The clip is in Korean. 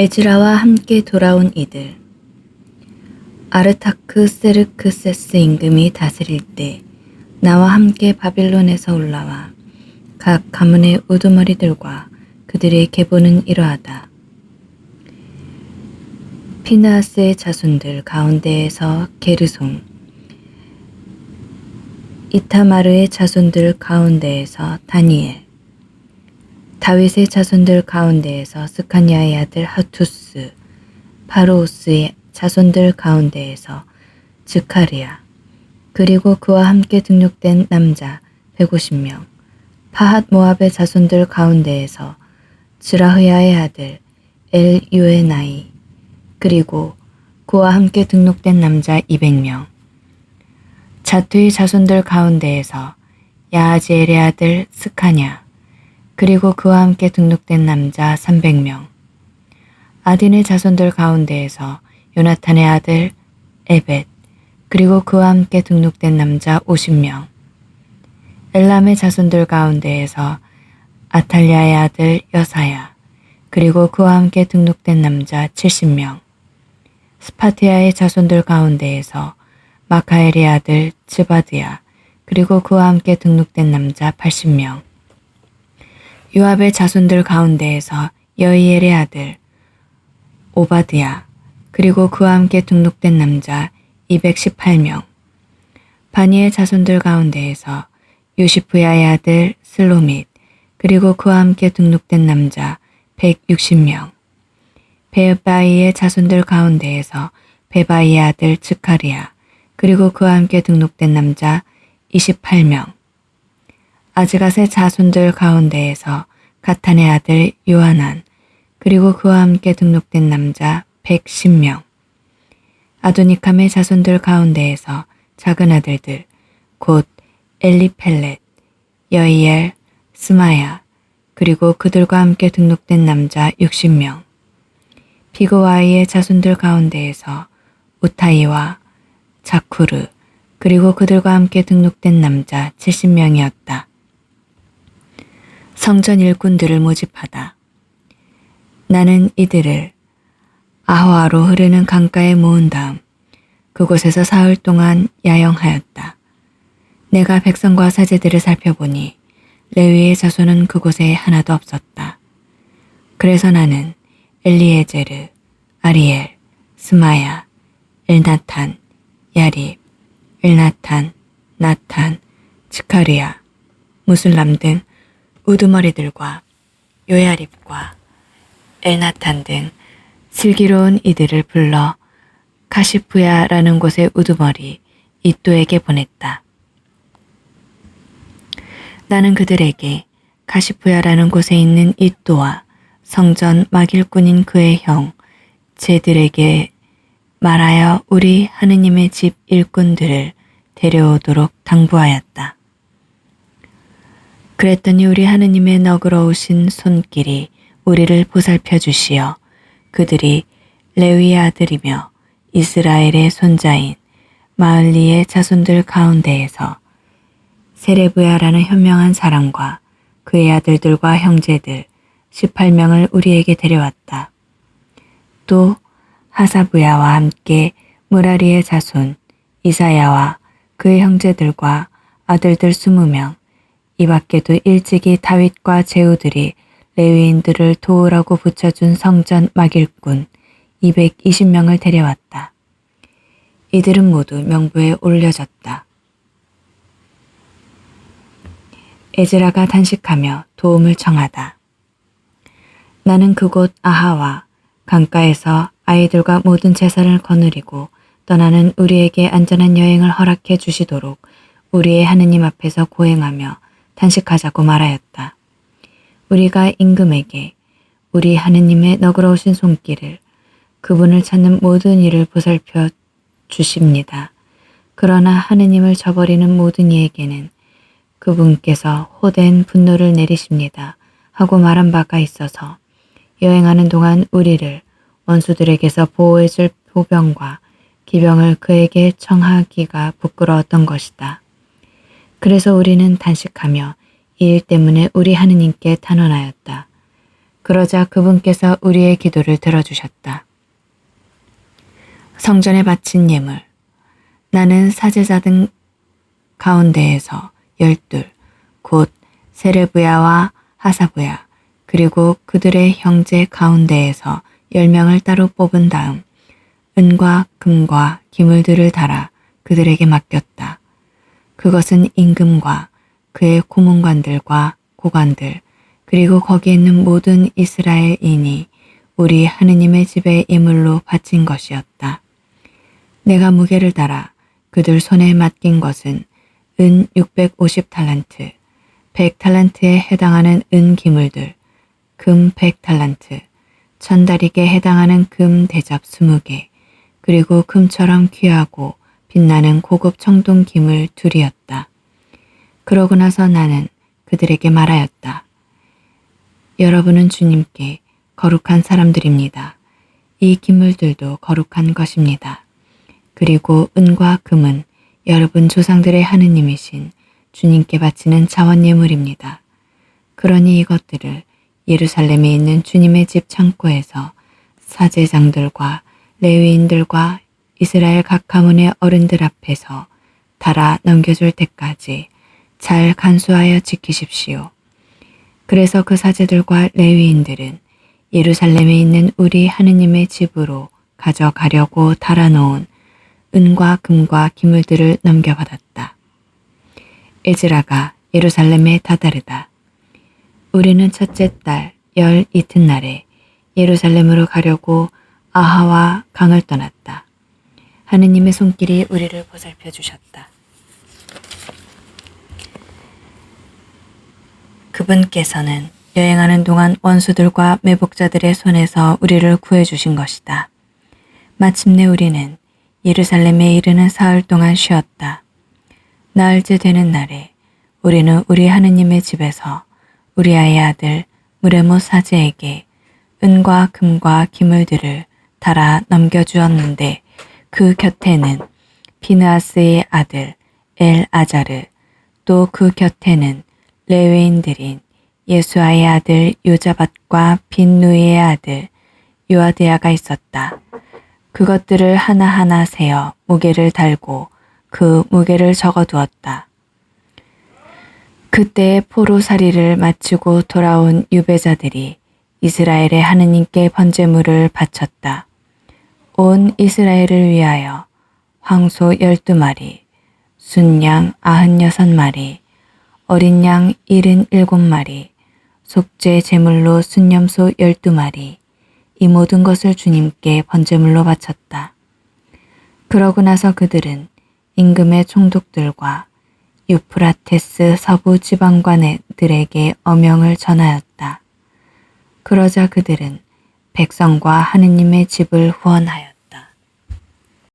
에즈라와 함께 돌아온 이들. 아르타크 세르크세스 임금이 다스릴 때 나와 함께 바빌론에서 올라와 각 가문의 우두머리들과 그들의 계보는 이러하다. 피나스의 자손들 가운데에서 게르송, 이타마르의 자손들 가운데에서 다니엘, 다윗의 자손들 가운데에서 스카니아의 아들 하투스, 파로우스의 자손들 가운데에서 즈카리아, 그리고 그와 함께 등록된 남자 150명, 파핫 모압의 자손들 가운데에서 즈라흐야의 아들 엘 유에나이, 그리고 그와 함께 등록된 남자 200명, 자투의 자손들 가운데에서 야하지엘의 아들 스카냐, 그리고 그와 함께 등록된 남자 300명, 아딘의 자손들 가운데에서 요나탄의 아들 에벳, 그리고 그와 함께 등록된 남자 50명, 엘람의 자손들 가운데에서 아탈리아의 아들 여사야, 그리고 그와 함께 등록된 남자 70명, 스파티아의 자손들 가운데에서 마카엘의 아들 츠바드야, 그리고 그와 함께 등록된 남자 80명, 요압의 자손들 가운데에서 여이엘의 아들 오바드야, 그리고 그와 함께 등록된 남자 218명, 바니의 자손들 가운데에서 요시프야의 아들 슬로밋, 그리고 그와 함께 등록된 남자 160명, 베바이의 자손들 가운데에서 베바이의 아들 츠카리아, 그리고 그와 함께 등록된 남자 28명, 아즈갓의 자손들 가운데에서 가탄의 아들 요하난, 그리고 그와 함께 등록된 남자 110명, 아도니캄의 자손들 가운데에서 작은 아들들, 곧 엘리펠렛, 여이엘, 스마야, 그리고 그들과 함께 등록된 남자 60명, 비고와이의 자손들 가운데에서 우타이와 자쿠르, 그리고 그들과 함께 등록된 남자 70명이었다. 성전 일꾼들을 모집하다. 나는 이들을 아호아로 흐르는 강가에 모은 다음 그곳에서 사흘 동안 야영하였다. 내가 백성과 사제들을 살펴보니 레위의 자손은 그곳에 하나도 없었다. 그래서 나는 엘리에제르, 아리엘, 스마야, 엘나탄, 야립, 엘나탄, 나탄, 치카리아, 무슬람 등 우두머리들과 요야립과 엘나탄 등 슬기로운 이들을 불러 카시프야라는 곳의 우두머리 이또에게 보냈다. 나는 그들에게 카시프야라는 곳에 있는 이또와 성전 막일꾼인 그의 형 제들에게 말하여 우리 하느님의 집 일꾼들을 데려오도록 당부하였다. 그랬더니 우리 하느님의 너그러우신 손길이 우리를 보살펴 주시어 그들이 레위의 아들이며 이스라엘의 손자인 마을리의 자손들 가운데에서 세레브야라는 현명한 사람과 그의 아들들과 형제들 18명을 우리에게 데려왔다. 또 하사부야와 함께 무라리의 자손 이사야와 그의 형제들과 아들들 20명 이 밖에도 일찍이 다윗과 제후들이 레위인들을 도우라고 붙여준 성전 막일꾼 220명을 데려왔다. 이들은 모두 명부에 올려졌다. 에즈라가 단식하며 도움을 청하다. 나는 그곳 아하와 강가에서 아이들과 모든 재산을 거느리고 떠나는 우리에게 안전한 여행을 허락해 주시도록 우리의 하느님 앞에서 고행하며 단식하자고 말하였다. 우리가 임금에게 우리 하느님의 너그러우신 손길을 그분을 찾는 모든 일을 보살펴 주십니다. 그러나 하느님을 저버리는 모든 이에게는 그분께서 호된 분노를 내리십니다. 하고 말한 바가 있어서 여행하는 동안 우리를 원수들에게서 보호해줄 보병과 기병을 그에게 청하기가 부끄러웠던 것이다. 그래서 우리는 단식하며 이 일 때문에 우리 하느님께 탄원하였다. 그러자 그분께서 우리의 기도를 들어주셨다. 성전에 바친 예물. 나는 사제자 등 가운데에서 열둘, 곧 세레브야와 하사부야, 그리고 그들의 형제 가운데에서 열 명을 따로 뽑은 다음 은과 금과 기물들을 달아 그들에게 맡겼다. 그것은 임금과 그의 고문관들과 고관들 그리고 거기 있는 모든 이스라엘인이 우리 하느님의 집에 예물로 바친 것이었다. 내가 무게를 달아 그들 손에 맡긴 것은 은 650탈란트, 100탈란트에 해당하는 은 기물들, 금 100탈란트, 천다리게 해당하는 금 대접 20개, 그리고 금처럼 귀하고 빛나는 고급 청동 김을 둘이었다. 그러고 나서 나는 그들에게 말하였다. 여러분은 주님께 거룩한 사람들입니다. 이 기물들도 거룩한 것입니다. 그리고 은과 금은 여러분 조상들의 하느님이신 주님께 바치는 자원 예물입니다. 그러니 이것들을 예루살렘에 있는 주님의 집 창고에서 사제장들과 레위인들과 이스라엘 각 가문의 어른들 앞에서 달아 넘겨줄 때까지 잘 간수하여 지키십시오. 그래서 그 사제들과 레위인들은 예루살렘에 있는 우리 하느님의 집으로 가져가려고 달아놓은 은과 금과 기물들을 넘겨받았다. 에즈라가 예루살렘에 다다르다. 우리는 첫째 달 열 이튿날에 예루살렘으로 가려고 아하와 강을 떠났다. 하느님의 손길이 우리를 보살펴 주셨다. 그분께서는 여행하는 동안 원수들과 매복자들의 손에서 우리를 구해 주신 것이다. 마침내 우리는 예루살렘에 이르는 사흘 동안 쉬었다. 나흘째 되는 날에 우리는 우리 하느님의 집에서 우리 아의 아들 무레모 사제에게 은과 금과 기물들을 달아 넘겨주었는데 그 곁에는 피느아스의 아들 엘 아자르 또 그 곁에는 레웨인들인 예수아의 아들 요자밭과 빈누이의 아들 요아드야가 있었다. 그것들을 하나하나 세어 무게를 달고 그 무게를 적어두었다. 그때의 포로살이를 마치고 돌아온 유배자들이 이스라엘의 하느님께 번제물을 바쳤다. 온 이스라엘을 위하여 황소 열두 마리, 순양 아흔여섯 마리, 어린 양 일흔 일곱 마리, 속죄 제물로 순념소 열두 마리, 이 모든 것을 주님께 번제물로 바쳤다. 그러고 나서 그들은 임금의 총독들과 유프라테스 서부 지방관들에게 어명을 전하였다. 그러자 그들은 백성과 하느님의 집을 후원하였다.